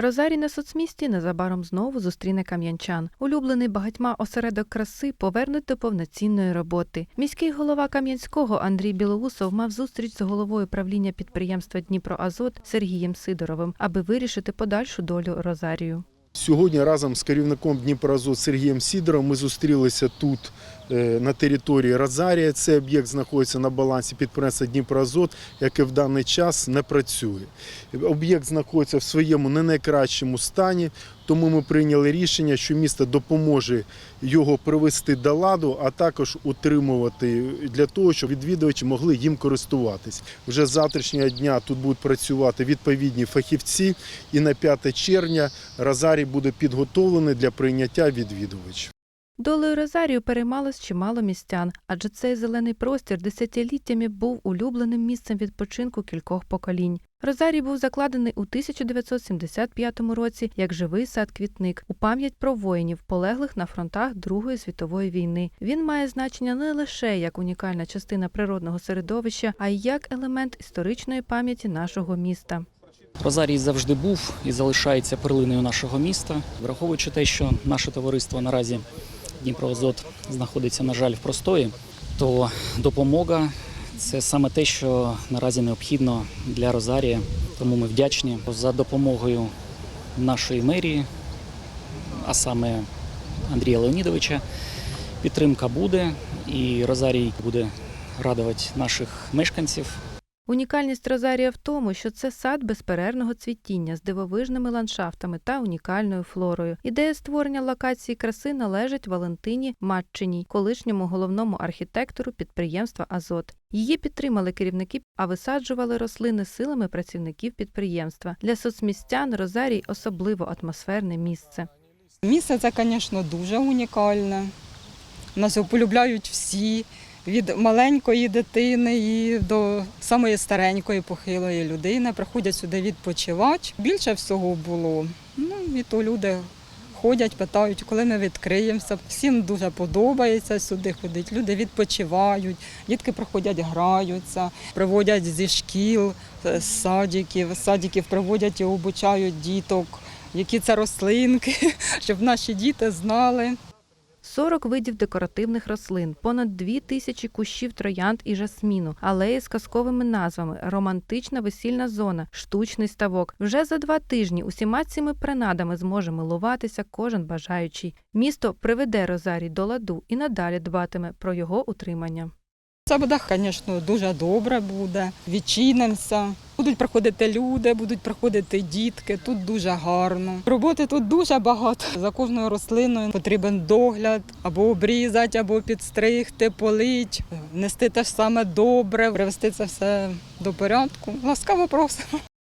Розарій на соцмісті незабаром знову зустріне кам'янчан. Улюблений багатьма осередок краси повернуть до повноцінної роботи. Міський голова Кам'янського Андрій Білоусов мав зустріч з головою правління підприємства Дніпроазот Сергієм Сидоровим, аби вирішити подальшу долю Розарію. Сьогодні разом з керівником Дніпроазот Сергієм Сідором ми зустрілися тут на території Розарія. Цей об'єкт знаходиться на балансі підприємства Дніпроазот, яке в даний час не працює. Об'єкт знаходиться в своєму не найкращому стані, тому ми прийняли рішення, що місто допоможе його привести до ладу, а також утримувати для того, щоб відвідувачі могли їм користуватись. Вже з завтрашнього дня тут будуть працювати відповідні фахівці, і на 5 червня Розарій буде підготовлений для прийняття відвідувачів. Долею Розарію переймалось чимало містян, адже цей зелений простір десятиліттями був улюбленим місцем відпочинку кількох поколінь. Розарій був закладений у 1975 році як живий сад-квітник у пам'ять про воїнів, полеглих на фронтах Другої світової війни. Він має значення не лише як унікальна частина природного середовища, а й як елемент історичної пам'яті нашого міста. Розарій завжди був і залишається перлиною нашого міста, враховуючи те, що наше товариство наразі Дніпроазот знаходиться, на жаль, в простої, то допомога це саме те, що наразі необхідно для Розарія. Тому ми вдячні за допомогою нашої мерії, а саме Андрія Леонідовича. Підтримка буде, і Розарій буде радувати наших мешканців Унікальність Розарія в тому, що це сад безперервного цвітіння з дивовижними ландшафтами та унікальною флорою. Ідея створення локації краси належить Валентині Матчиній, колишньому головному архітектору підприємства Азот. Її підтримали керівники, а висаджували рослини силами працівників підприємства. Для соцмістян Розарій особливо атмосферне місце. Місце це, звісно, дуже унікальне. Нас його полюбляють всі, від маленької дитини і до самої старенької похилої людини. Приходять сюди відпочивати. Більше всього було. Ну і то люди ходять, питають, коли ми відкриємося. Всім дуже подобається сюди ходити. Люди відпочивають, дітки приходять, граються, приводять зі шкіл, з садиків, з садиків приводять і обучають діток. Які це рослинки, щоб наші діти знали. 40 видів декоративних рослин, понад 2 тисячі кущів троянд і жасміну, алеї з казковими назвами, романтична весільна зона, штучний ставок. Вже за два тижні усіма цими принадами зможе милуватися кожен бажаючий. Місто приведе Розарій до ладу і надалі дбатиме про його утримання. Це буде, звісно, дуже добре буде. Відчинимося. Будуть приходити люди, будуть приходити дітки. Тут дуже гарно. Роботи тут дуже багато. За кожною рослиною потрібен догляд або обрізати, або підстригти, полить, внести те ж саме добре, привести це все до порядку. Ласкаво просимо.